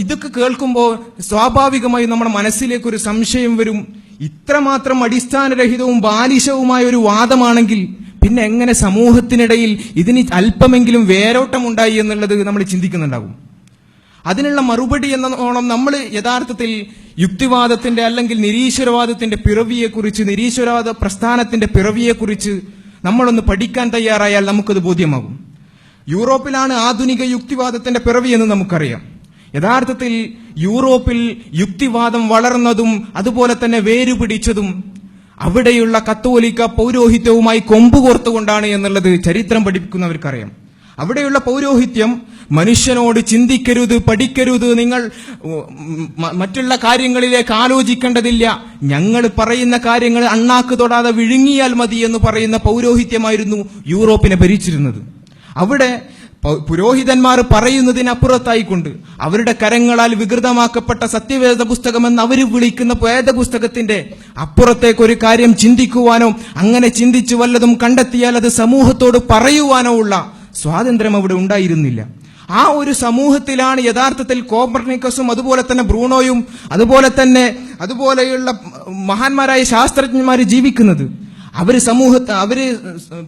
ഇതൊക്കെ കേൾക്കുമ്പോൾ സ്വാഭാവികമായി നമ്മുടെ മനസ്സിലേക്ക് ഒരു സംശയം വരും. ഇത്രമാത്രം അടിസ്ഥാനരഹിതവും ബാലിശവുമായ ഒരു വാദമാണെങ്കിൽ പിന്നെ എങ്ങനെ സമൂഹത്തിനിടയിൽ ഇതിന് അല്പമെങ്കിലും വേരോട്ടമുണ്ടായി എന്നുള്ളത് നമ്മൾ ചിന്തിക്കുന്നുണ്ടാവും അതിനുള്ള മറുപടി എന്ന ഓണം നമ്മൾ യഥാർത്ഥത്തിൽ യുക്തിവാദത്തിന്റെ അല്ലെങ്കിൽ നിരീശ്വരവാദത്തിന്റെ പിറവിയെക്കുറിച്ച് നിരീശ്വരവാദ പ്രസ്ഥാനത്തിന്റെ പിറവിയെക്കുറിച്ച് നമ്മളൊന്ന് പഠിക്കാൻ തയ്യാറായാൽ നമുക്കത് ബോധ്യമാകും. യൂറോപ്പിലാണ് ആധുനിക യുക്തിവാദത്തിന്റെ പിറവി എന്ന് നമുക്കറിയാം. യഥാർത്ഥത്തിൽ യൂറോപ്പിൽ യുക്തിവാദം വളർന്നതും അതുപോലെ തന്നെ വേരുപിടിച്ചതും അവിടെയുള്ള കത്തോലിക്ക പൗരോഹിത്യവുമായി കൊമ്പുകോർത്തുകൊണ്ടാണ് എന്നുള്ളത് ചരിത്രം പഠിപ്പിക്കുന്നവർക്കറിയാം. അവിടെയുള്ള പൗരോഹിത്യം മനുഷ്യനോട് ചിന്തിക്കരുത് പഠിക്കരുത് നിങ്ങൾ മറ്റുള്ള കാര്യങ്ങളിലേക്ക് ആലോചിക്കേണ്ടതില്ല. ഞങ്ങൾ പറയുന്ന കാര്യങ്ങൾ അണ്ണാക്ക് തൊടാതെ വിഴുങ്ങിയാൽ മതി എന്ന് പറയുന്ന പൗരോഹിത്യമായിരുന്നു യൂറോപ്പിനെ ഭരിച്ചിരുന്നത്. അവിടെ പുരോഹിതന്മാർ പറയുന്നതിനപ്പുറത്തായിക്കൊണ്ട് അവരുടെ കരങ്ങളാൽ വികൃതമാക്കപ്പെട്ട സത്യവേദ പുസ്തകമെന്ന് അവർ വിളിക്കുന്ന വേദപുസ്തകത്തിന്റെ അപ്പുറത്തേക്ക് ഒരു കാര്യം ചിന്തിക്കുവാനോ അങ്ങനെ ചിന്തിച്ചു വല്ലതും കണ്ടെത്തിയാൽ അത് സമൂഹത്തോട് പറയുവാനോ ഉള്ള സ്വാതന്ത്ര്യം അവിടെ ഉണ്ടായിരുന്നില്ല. ആ ഒരു സമൂഹത്തിലാണ് യഥാർത്ഥത്തിൽ കോപ്പർണിക്കസും അതുപോലെ തന്നെ ബ്രൂണോയും അതുപോലെ തന്നെ അതുപോലെയുള്ള മഹാന്മാരായ ശാസ്ത്രജ്ഞന്മാർ ജീവിക്കുന്നത്. അവർ സമൂഹത്തെ അവർ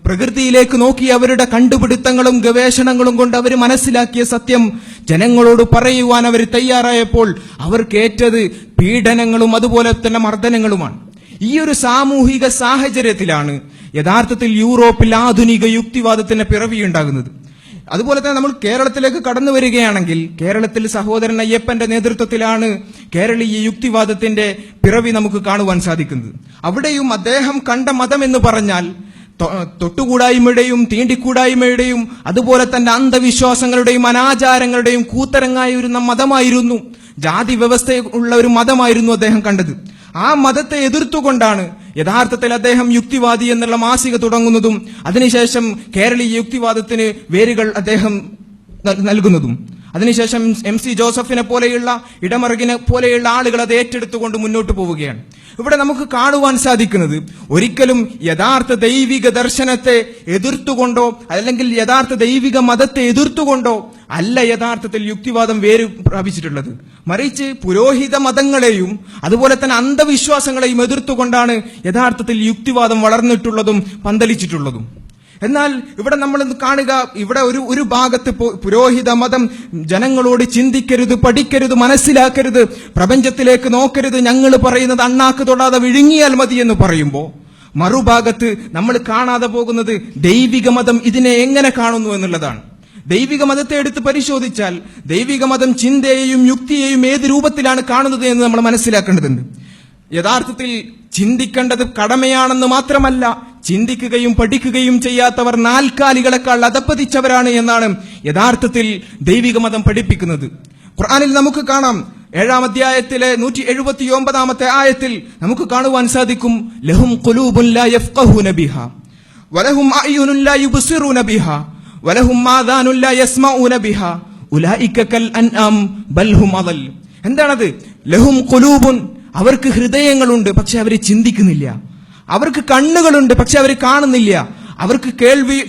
പ്രകൃതിയിലേക്ക് നോക്കി അവരുടെ കണ്ടുപിടുത്തങ്ങളും ഗവേഷണങ്ങളും കൊണ്ട് അവർ മനസ്സിലാക്കിയ സത്യം ജനങ്ങളോട് പറയുവാൻ അവർ തയ്യാറായപ്പോൾ അവർക്കേറ്റത് പീഡനങ്ങളും അതുപോലെ തന്നെ മർദ്ദനങ്ങളുമാണ്. ഈ ഒരു സാമൂഹിക സാഹചര്യത്തിലാണ് യഥാർത്ഥത്തിൽ യൂറോപ്പിൽ ആധുനിക യുക്തിവാദത്തിന് പിറവിയുണ്ടാകുന്നത്. അതുപോലെ തന്നെ നമ്മൾ കേരളത്തിലേക്ക് കടന്നു വരികയാണെങ്കിൽ കേരളത്തിൽ സഹോദരൻ അയ്യപ്പന്റെ നേതൃത്വത്തിലാണ് കേരളീയ യുക്തിവാദത്തിന്റെ പിറവി നമുക്ക് കാണുവാൻ സാധിക്കുന്നത്. അവിടെയും അദ്ദേഹം കണ്ട മതം എന്ന് പറഞ്ഞാൽ തൊട്ടുകൂടായ്മയുടെയും തീണ്ടിക്കൂടായ്മയുടെയും അതുപോലെ തന്നെ അന്ധവിശ്വാസങ്ങളുടെയും അനാചാരങ്ങളുടെയും കൂത്തരങ്ങായ ഒരു ന- മതമായിരുന്നു. ജാതി വ്യവസ്ഥ ഉള്ള ഒരു മതമായിരുന്നു അദ്ദേഹം കണ്ടത്. ആ മതത്തെ എതിർത്തുകൊണ്ടാണ്. യഥാർത്ഥത്തിൽ അദ്ദേഹം യുക്തിവാദി എന്നുള്ള മാസിക തുടങ്ങുന്നതും അതിനുശേഷം കേരളീയ യുക്തിവാദത്തിന് വേരുകൾ അദ്ദേഹം നൽകുന്നതും. അതിനുശേഷം എം സി ജോസഫിനെ പോലെയുള്ള ഇടമറുകിനെ പോലെയുള്ള ആളുകൾ അത് ഏറ്റെടുത്തുകൊണ്ട് മുന്നോട്ട് പോവുകയാണ്. ഇവിടെ നമുക്ക് കാണുവാൻ സാധിക്കുന്നത് ഒരിക്കലും യഥാർത്ഥ ദൈവിക ദർശനത്തെ എതിർത്തുകൊണ്ടോ അല്ലെങ്കിൽ യഥാർത്ഥ ദൈവിക മതത്തെ എതിർത്തുകൊണ്ടോ അല്ല യഥാർത്ഥത്തിൽ യുക്തിവാദം വേര് പ്രാപിച്ചിട്ടുള്ളത്. മറിച്ച് പുരോഹിത മതങ്ങളെയും അതുപോലെ തന്നെ അന്ധവിശ്വാസങ്ങളെയും എതിർത്തുകൊണ്ടാണ് യഥാർത്ഥത്തിൽ യുക്തിവാദം വളർന്നിട്ടുള്ളതും പന്തലിച്ചിട്ടുള്ളതും. എന്നാൽ ഇവിടെ നമ്മൾ കാണുക ഇവിടെ ഒരു ഒരു ഭാഗത്ത് പുരോഹിത മതം ജനങ്ങളോട് ചിന്തിക്കരുത് പഠിക്കരുത് മനസ്സിലാക്കരുത് പ്രപഞ്ചത്തിലേക്ക് നോക്കരുത് ഞങ്ങൾ പറയുന്നത് അണ്ണാക്ക് തൊടാതെ വിഴുങ്ങിയാൽ മതി എന്ന് പറയുമ്പോൾ മറുഭാഗത്ത് നമ്മൾ കാണാതെ പോകുന്നത് ദൈവിക മതം ഇതിനെ എങ്ങനെ കാണുന്നു എന്നുള്ളതാണ്. ദൈവിക മതത്തെ എടുത്ത് പരിശോധിച്ചാൽ ദൈവിക മതം ചിന്തയെയും യുക്തിയെയും ഏത് രൂപത്തിലാണ് കാണുന്നത് എന്ന് നമ്മൾ മനസ്സിലാക്കേണ്ടതുണ്ട്. യഥാർത്ഥത്തിൽ ചിന്തിക്കേണ്ടത് കടമയാണെന്ന് മാത്രമല്ല ചിന്തിക്കുകയും പഠിക്കുകയും ചെയ്യാത്തവർ നാൽക്കാലികളെക്കാൾ അതപ്പതിച്ചവരാണ് എന്നാണ് യഥാർത്ഥത്തിൽ ദൈവിക മതം പഠിപ്പിക്കുന്നത്. ഖുർആനിൽ നമുക്ക് കാണാം. ഏഴാം അധ്യായത്തിലെ നൂറ്റി എഴുപത്തി ഒമ്പതാമത്തെ ആയത്തിൽ നമുക്ക് കാണുവാൻ സാധിക്കും. ലഹും ബിഹാ. വലഹും വലഹും എന്താണത്? ലഹും കുലൂബുൻ അവർക്ക് ഹൃദയങ്ങളുണ്ട് പക്ഷെ അവർ ചിന്തിക്കുന്നില്ല. അവർക്ക് കണ്ണുകളുണ്ട് പക്ഷെ അവർ കാണുന്നില്ല. അവർക്ക് കേൾവി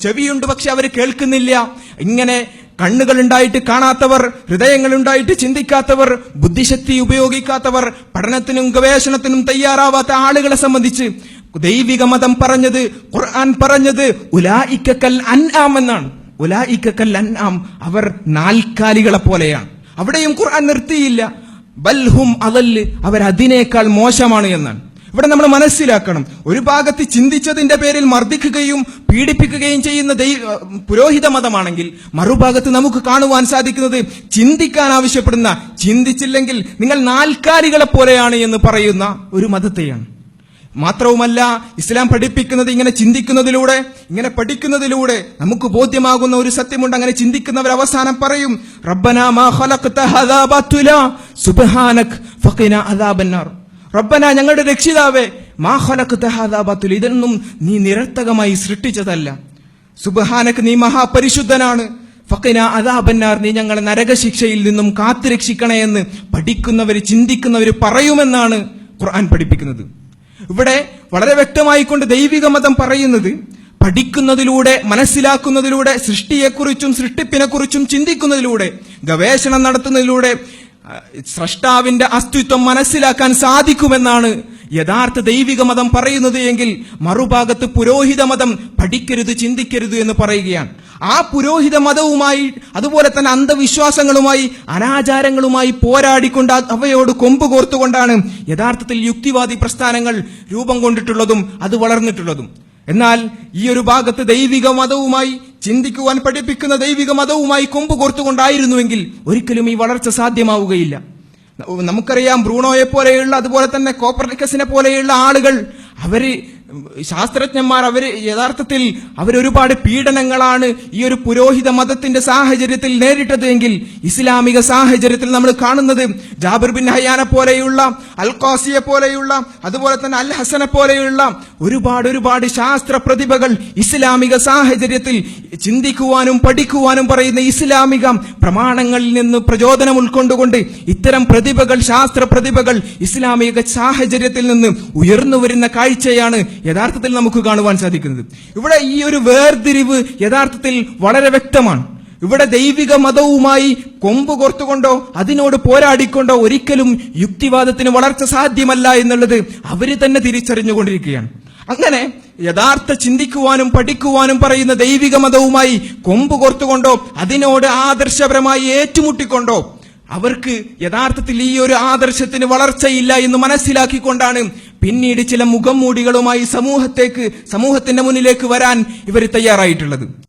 ചെവിയുണ്ട് പക്ഷെ അവർ കേൾക്കുന്നില്ല. ഇങ്ങനെ കണ്ണുകൾ ഉണ്ടായിട്ട് കാണാത്തവർ ഹൃദയങ്ങൾ ഉണ്ടായിട്ട് ചിന്തിക്കാത്തവർ ബുദ്ധിശക്തി ഉപയോഗിക്കാത്തവർ പഠനത്തിനും ഗവേഷണത്തിനും തയ്യാറാവാത്ത ആളുകളെ സംബന്ധിച്ച് ദൈവിക മതം പറഞ്ഞത് ഖുർആൻ പറഞ്ഞത് ഉലായിക്കൽ അൻആം എന്നാണ്. ഉലായിക്കൽ അൻആം അവർ നാൽക്കാലികളെ പോലെയാണ്. അവിടെയും ഖുർആൻ നിർത്തിയില്ല. ബൽഹും അതൽ അവർ അതിനേക്കാൾ മോശമാണ് എന്നാണ്. ഇവിടെ നമ്മൾ മനസ്സിലാക്കണം. ഒരു ഭാഗത്ത് ചിന്തിച്ചതിന്റെ പേരിൽ മർദ്ദിക്കുകയും പീഡിപ്പിക്കുകയും ചെയ്യുന്ന പുരോഹിത മതമാണെങ്കിൽ മറുഭാഗത്ത് നമുക്ക് കാണുവാൻ സാധിക്കുന്നത് ചിന്തിക്കാൻ ആവശ്യപ്പെടുന്ന ചിന്തിച്ചില്ലെങ്കിൽ നിങ്ങൾ നാൽക്കാലികളെ പോലെയാണ് എന്ന് പറയുന്ന ഒരു മതത്തെയാണ്. മാത്രവുമല്ല ഇസ്ലാം പഠിപ്പിക്കുന്നത് ഇങ്ങനെ ചിന്തിക്കുന്നതിലൂടെ ഇങ്ങനെ പഠിക്കുന്നതിലൂടെ നമുക്ക് ബോധ്യമാകുന്ന ഒരു സത്യമുണ്ട്. അങ്ങനെ ചിന്തിക്കുന്നവർ അവസാനം പറയും റബ്ബനാ മാ ഖലഖ്ത ഹദാ സുബ്ഹാനക് ഫഖിനാ അദാബന്നാർ. റബ്ബന ഞങ്ങളുടെ രക്ഷിതാവേ മാഹലക്ക് തെഹാദാബാത്തുൽ ഇതൊന്നും നീ നിരർത്ഥകമായി സൃഷ്ടിച്ചതല്ല. സുബഹാനക്ക് നീ മഹാപരിശുദ്ധനാണ്. ഫക്കിന അതാബന്നാർ നീ ഞങ്ങളെ നരകശിക്ഷയിൽ നിന്നും കാത്തുരക്ഷിക്കണേ എന്ന് പഠിക്കുന്നവർ ചിന്തിക്കുന്നവർ പറയുമെന്നാണ് ഖുർആൻ പഠിപ്പിക്കുന്നത്. ഇവിടെ വളരെ വ്യക്തമായിക്കൊണ്ട് ദൈവിക മതം പറയുന്നത് പഠിക്കുന്നതിലൂടെ മനസ്സിലാക്കുന്നതിലൂടെ സൃഷ്ടിയെക്കുറിച്ചും സൃഷ്ടിപ്പിനെക്കുറിച്ചും ചിന്തിക്കുന്നതിലൂടെ ഗവേഷണം നടത്തുന്നതിലൂടെ സ്രഷ്ടാവിന്റെ അസ്തിത്വം മനസ്സിലാക്കാൻ സാധിക്കുമെന്നാണ് യഥാർത്ഥ ദൈവിക മതം പറയുന്നത് എങ്കിൽ മറുഭാഗത്ത് പുരോഹിത മതം പഠിക്കരുത് ചിന്തിക്കരുത് എന്ന് പറയുകയാണ്. ആ പുരോഹിത മതവുമായി അതുപോലെ തന്നെ അന്ധവിശ്വാസങ്ങളുമായി അനാചാരങ്ങളുമായി പോരാടിക്കൊണ്ട് അവയോട് കൊമ്പ് കോർത്തുകൊണ്ടാണ് യഥാർത്ഥത്തിൽ യുക്തിവാദി പ്രസ്ഥാനങ്ങൾ രൂപം കൊണ്ടിട്ടുള്ളതും അത് വളർന്നിട്ടുള്ളതും. എന്നാൽ ഈ ഒരു ഭാഗത്ത് ദൈവിക മതവുമായി ചിന്തിക്കുവാൻ പഠിപ്പിക്കുന്ന ദൈവിക മതവുമായി കൊമ്പ് കോർത്തുകൊണ്ടായിരുന്നുവെങ്കിൽ ഒരിക്കലും ഈ വളർച്ച സാധ്യമാവുകയില്ല. നമുക്കറിയാം ബ്രൂണോയെ പോലെയുള്ള അതുപോലെ തന്നെ കോപ്പർണിക്കസിനെ പോലെയുള്ള ആളുകൾ അവർ ശാസ്ത്രജ്ഞന്മാർ അവർ യഥാർത്ഥത്തിൽ അവരൊരുപാട് പീഡനങ്ങളാണ് ഈ ഒരു പുരോഹിത മതത്തിന്റെ സാഹചര്യത്തിൽ നേരിട്ടത് എങ്കിൽ ഇസ്ലാമിക സാഹചര്യത്തിൽ നമ്മൾ കാണുന്നത് ജാബിർ ബിൻ ഹയ്യാനെ പോലെയുള്ള അൽ പോലെയുള്ള അതുപോലെ തന്നെ അൽ ഹസനെ പോലെയുള്ള ഒരുപാട് ഒരുപാട് ശാസ്ത്ര പ്രതിഭകൾ ഇസ്ലാമിക സാഹചര്യത്തിൽ ചിന്തിക്കുവാനും പഠിക്കുവാനും പറയുന്ന ഇസ്ലാമിക പ്രമാണങ്ങളിൽ നിന്ന് പ്രചോദനം ഉൾക്കൊണ്ടുകൊണ്ട് ഇത്തരം പ്രതിഭകൾ ശാസ്ത്ര പ്രതിഭകൾ ഇസ്ലാമിക സാഹചര്യത്തിൽ നിന്ന് ഉയർന്നു വരുന്ന കാഴ്ചയാണ് യഥാർത്ഥത്തിൽ നമുക്ക് കാണുവാൻ സാധിക്കുന്നത്. ഇവിടെ ഈ ഒരു വേർതിരിവ് യഥാർത്ഥത്തിൽ വളരെ വ്യക്തമാണ്. ഇവിടെ ദൈവിക മതവുമായി കൊമ്പ് കോർത്തുകൊണ്ടോ അതിനോട് പോരാടിക്കൊണ്ടോ ഒരിക്കലും യുക്തിവാദത്തിന് വളർച്ച സാധ്യമല്ല എന്നുള്ളത് അവർ തന്നെ തിരിച്ചറിഞ്ഞുകൊണ്ടിരിക്കുകയാണ്. അങ്ങനെ യഥാർത്ഥ ചിന്തിക്കുവാനും പഠിക്കുവാനും പറയുന്ന ദൈവിക മതവുമായി കൊമ്പ് കോർത്തുകൊണ്ടോ അതിനോട് ആദർശപരമായി ഏറ്റുമുട്ടിക്കൊണ്ടോ അവർക്ക് യഥാർത്ഥത്തിൽ ഈ ഒരു ആദർശത്തിന് വളർച്ചയില്ല എന്ന് മനസ്സിലാക്കിക്കൊണ്ടാണ് പിന്നീട് ചില മുഖം മൂടികളുമായി സമൂഹത്തേക്ക് സമൂഹത്തിന്റെ മുന്നിലേക്ക് വരാൻ ഇവർ തയ്യാറായിട്ടുള്ളത്.